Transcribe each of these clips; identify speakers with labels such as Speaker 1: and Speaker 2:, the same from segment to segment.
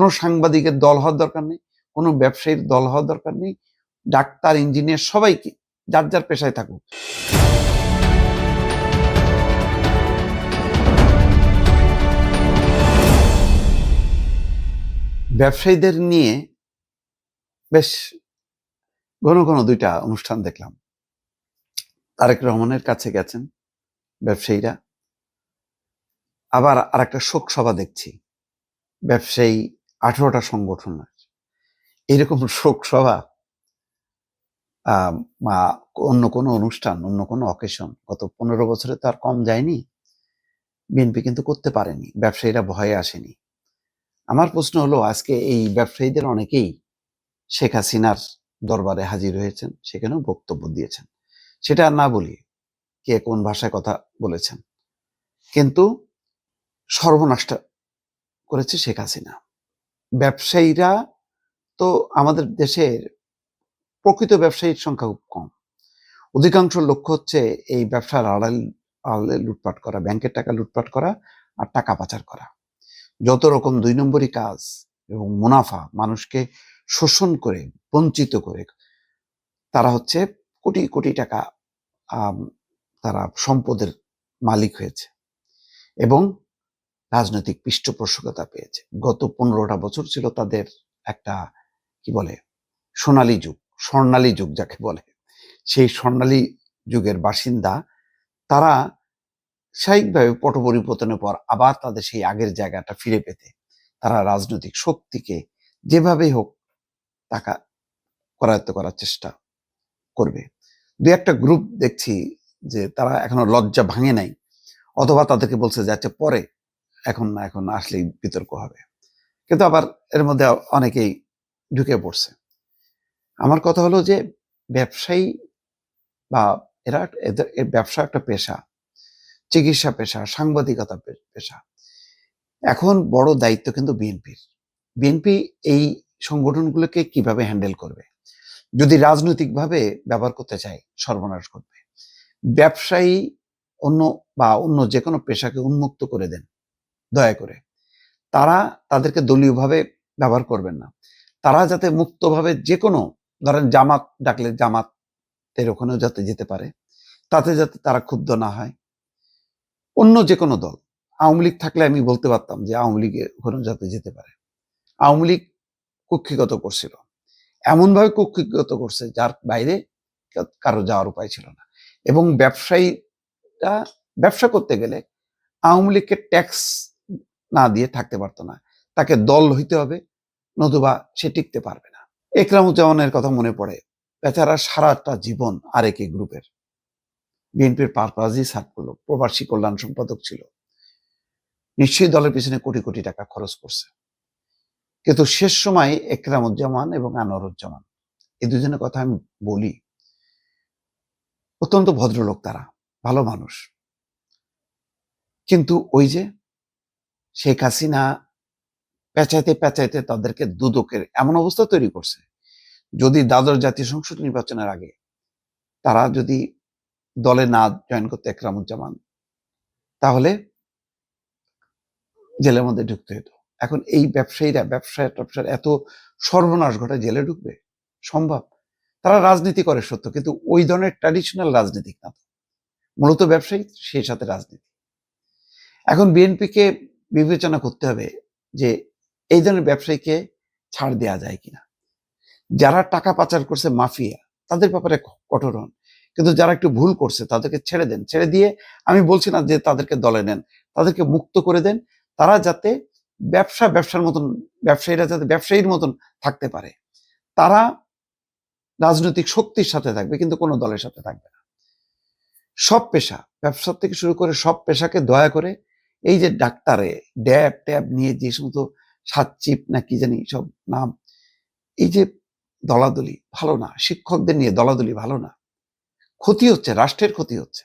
Speaker 1: কোনো সাংবাদিকের দল হওয়ার দরকার নেই, কোনো ব্যবসায়ীর দল হওয়ার দরকার নেই, ডাক্তার, ইঞ্জিনিয়ার সবাইকে যার যার পেশায় থাকুক। ব্যবসায়ীদের নিয়ে বেশ ঘন ঘন দুইটা অনুষ্ঠান দেখলাম। তারেক রহমানের কাছে গেছেন ব্যবসায়ীরা। আবার আর একটা শোক সভা দেখছি। ব্যবসায়ী আঠারোটা সংগঠন আছে। এরকম শোক সভা আহ, অন্য কোনো অনুষ্ঠান অন্য কোনো অকেশন গত পনেরো বছরে তো আর কম যায়নি। বিএনপি কিন্তু করতে পারেনি ব্যবসায়ীরা ভয়ে আসেনি। আমার প্রশ্ন হলো আজকে এই ব্যবসায়ীদের অনেকেই শেখ হাসিনার দরবারে হাজির হয়েছেন সেখানেও বক্তব্য দিয়েছেন। সেটা না বলি কে কোন ভাষায় কথা বলেছেন। কিন্তু সর্বনাশটা করেছে শেখ হাসিনা। ব্যবসায়ীরা তো আমাদের দেশের প্রকৃত ব্যবসায়ীর সংখ্যা খুব কম। অধিকাংশ লক্ষ্য হচ্ছে এই ব্যবসার আড়াল, আড়ালে লুটপাট করা, ব্যাংকের টাকা লুটপাট করা আর টাকা পাচার করা। যত রকম দুই নম্বরই কাজ এবং মুনাফা মানুষকে শোষণ করে, বঞ্চিত করে, তারা হচ্ছে কোটি কোটি টাকা তারা সম্পদের মালিক হয়েছে। এবং রাজনৈতিক পৃষ্ঠপোষকতা পেয়েছে। গত পনেরোটা বছর ছিল তাদের একটা, কি বলে, সোনালী যুগ, স্বর্ণালী যুগ যাকে বলে। সেই স্বর্ণালী যুগের বাসিন্দা, তারা স্বাভাবিকভাবে পটপরিবর্তনের পর আবার তাদের সেই আগের জায়গাটা ফিরে পেতে, তারা রাজনৈতিক শক্তিকে যেভাবেই হোক টাকা করায়ত্ত করার চেষ্টা করবে। দু একটা গ্রুপ দেখছি যে তারা এখনও লজ্জা ভাঙে নাই, অথবা তাদেরকে বলছে যে আচ্ছা পরে এখন না, এখন আসলেই বিতর্ক হবে। কিন্তু আবার এর মধ্যে অনেকেই ঢুকে পড়ছে। আমার কথা হলো যে, ব্যবসায়ী বা এরা এদের ব্যবসা একটা পেশা, চিকিৎসা পেশা, সাংবাদিকতা পেশা। এখন বড় দায়িত্ব কিন্তু বিএনপির। বিএনপি এই সংগঠনগুলোকে কীভাবে হ্যান্ডেল করবে? যদি রাজনৈতিকভাবে ব্যবহার করতে চায়, সর্বনাশ করবে। ব্যবসায়ী অন্য বা অন্য যে কোনো পেশাকে উন্মুক্ত করে দেন। দয়া করে। তারা তাদেরকে দলীয়ভাবে ব্যবহার করবেন না। তারা যাতে মুক্তভাবে যে কোনো ধরেন জামাত ডাকলে জামাতের ওখানেও যাতে যেতে পারে, তাতে যাতে তারা ক্ষুব্ধ না হয়। অন্য যে কোনো দল। আওয়ামী লীগ থাকলে আমি বলতে পারতাম যে আওয়ামী লীগে ওখানেও যাতে যেতে পারে। আওয়ামী লীগ কুক্ষিগত করছিল। এমনভাবে কুক্ষিগত করছে যার বাইরে কারও যাওয়ার উপায় ছিল না। এবং ব্যবসায়ীরা ব্যবসা করতে গেলে আওয়ামী লীগকে ট্যাক্স না দিয়ে থাকতে পারতো না। তাকে দল হইতে হবে, নতুবা সে টিকতে পারবে না। একরামুজ্জামানের কথা মনে পড়ে, বেচারা সারাটা জীবন আরেকে গ্রুপের। বিএনপির পারপাজই সার্ভ করল, প্রবাসী কল্যাণ সম্পাদক ছিল। নিশ্চয়ই দলের পিছনে কোটি কোটি টাকা খরচ করছে। কিন্তু শেষ সময় একরামুজ্জামান এবং আনোয়ারুজ্জামান এই দুজনের কথা আমি বলি। অত্যন্ত ভদ্রলোক তারা, ভালো মানুষ। কিন্তু ওই যে শেখ হাসিনা পেঁচাইতে পেঁচাইতে তাদেরকে দুদকের এমন অবস্থা তৈরি করছে। যদি দ্বাদশ জাতীয় সংসদ নির্বাচনের আগে তারা যদি দলে না জয়েন করতে একরামুজ্জামান, তাহলে জেলের মধ্যে ঢুকতে হতো। এখন এই ব্যবসায়ীরা ব্যবসায় ট্যাবসার এত সর্বনাশ ঘটায় জেলে ঢুকবে? সম্ভব? তারা রাজনীতি করে সত্য, কিন্তু ওই ধরনের ট্র্যাডিশনাল রাজনীতিক না মূলত ব্যবসায়ী, সেই সাথে রাজনীতি। এখন বিএনপিকে বিবেচনা করতে হবে যে এই ধরনের ব্যবসায়ীকে ছাড় দেওয়া যায় কিনা। যারা টাকা পাচার করছে মাফিয়া, তাদের ব্যাপারে কঠোর হন। কিন্তু যারা একটু ভুল করছে, তাদেরকে ছেড়ে দেন। ছেড়ে দিয়ে আমি বলছি না যে তাদেরকে দলে নেন। তাদেরকে মুক্ত করে দেন। তারা যাতে ব্যবসা ব্যবসার মতন, ব্যবসায়ীরা যাতে ব্যবসায়ীর মতন থাকতে পারে। তারা রাজনৈতিক শক্তির সাথে থাকবে, কিন্তু কোনো দলের সাথে থাকবে না। সব পেশা ব্যবসা থেকে শুরু করে সব পেশাকে দয়া করে এই যে ডাক্তারে ড্যাব ট্যাব নিয়ে যে সমস্ত সাতচিপ না কি জানি সব নাম, এই যে দলাদলি ভালো না, শিক্ষকদের নিয়ে দলাদলি ভালো না, ক্ষতি হচ্ছে, রাষ্ট্রের ক্ষতি হচ্ছে।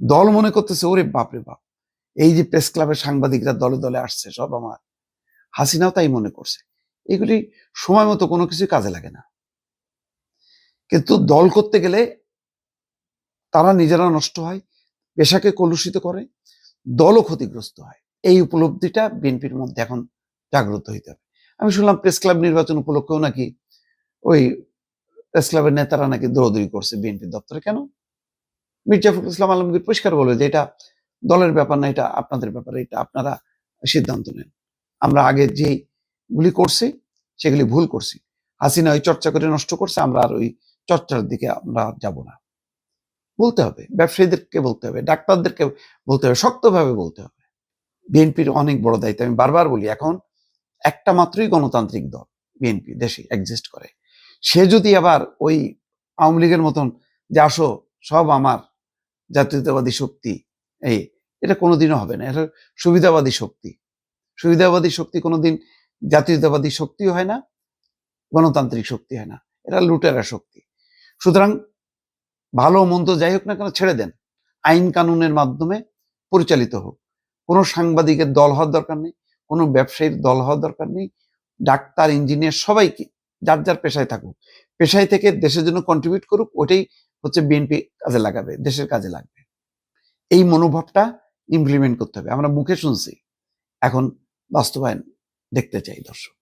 Speaker 1: দল মনে করতেছে, ওরে বাপরে বাপ, এই যে প্রেস ক্লাবের সাংবাদিকরা দলে দলে আসছে, সব আমার। হাসিনাও তাই মনে করছে। এগুলি সময় মতো কোনো কিছু কাজে লাগে না। কিন্তু দল করতে গেলে তারা নিজেরা নষ্ট হয়, পেশাকে কলুষিত করে দলও ক্ষতিগ্রস্ত হয়। এই উপলব্ধিটা বিএনপির মধ্যে এখন জাগ্রত হইতে হবে। আমি শুনলাম প্রেস ক্লাব নির্বাচন উপলক্ষেও নাকি ওই প্রেস ক্লাবের নেতারা নাকি দৌড়দৌড়ি করছে বিএনপি দপ্তরে। কেন? মির্জা ফখরুল ইসলাম আলমগীর পরিষ্কার বলে যে এটা দলের ব্যাপার না, এটা আপনাদের ব্যাপার, এটা আপনারা সিদ্ধান্ত নেন। আমরা আগে যেগুলি করছি, সেগুলি ভুল করছি। হাসিনা ওই চর্চা করে নষ্ট করছে, আমরা আর ওই চর্চার দিকে আমরা যাব না। বলতে হবে, ব্যবসায়ীদেরকে বলতে হবে, ডাক্তারদেরকে বলতে হবে, শক্তভাবে বলতে হবে। বিএনপির অনেক বড় দায়িত্ব, আমি বারবার বলি, এখন একটা মাত্রই গণতান্ত্রিক দল বিএনপি দেশে এক্সিস্ট করে। সে যদি আবার ওই আওয়ামী লীগের মতন যে, আসো, সব আমার জাতীয়তাবাদী শক্তি এই, এটা কোনোদিনও হবে না, এটা সুবিধাবাদী শক্তি। সুবিধাবাদী শক্তি কোনোদিন জাতীয়তাবাদী শক্তি হয় না, গণতান্ত্রিক শক্তি হয় না, এটা লুটেরা শক্তি। সুতরাং ভালো মন্দ যাই হোক না কেন ছেড়ে দেন। আইন কানুনের মাধ্যমে পরিচালিত হোক। কোনো সাংবাদিকের দল হওয়ার দরকার নেই, কোনো ব্যবসায়ীর দল হওয়ার দরকার নেই। ডাক্তার, ইঞ্জিনিয়ার সবাইকে, যার যার পেশায় থাকুক। পেশায় থেকে দেশের জন্য কন্ট্রিবিউট করুক ওটাই হচ্ছে বিএনপি কাজে লাগাবে, দেশের কাজে লাগবে। এই মনোভাবটা ইমপ্লিমেন্ট করতে হবে। আমরা মুখে শুনছি, এখন বাস্তবায়ন দেখতে চাই দর্শক।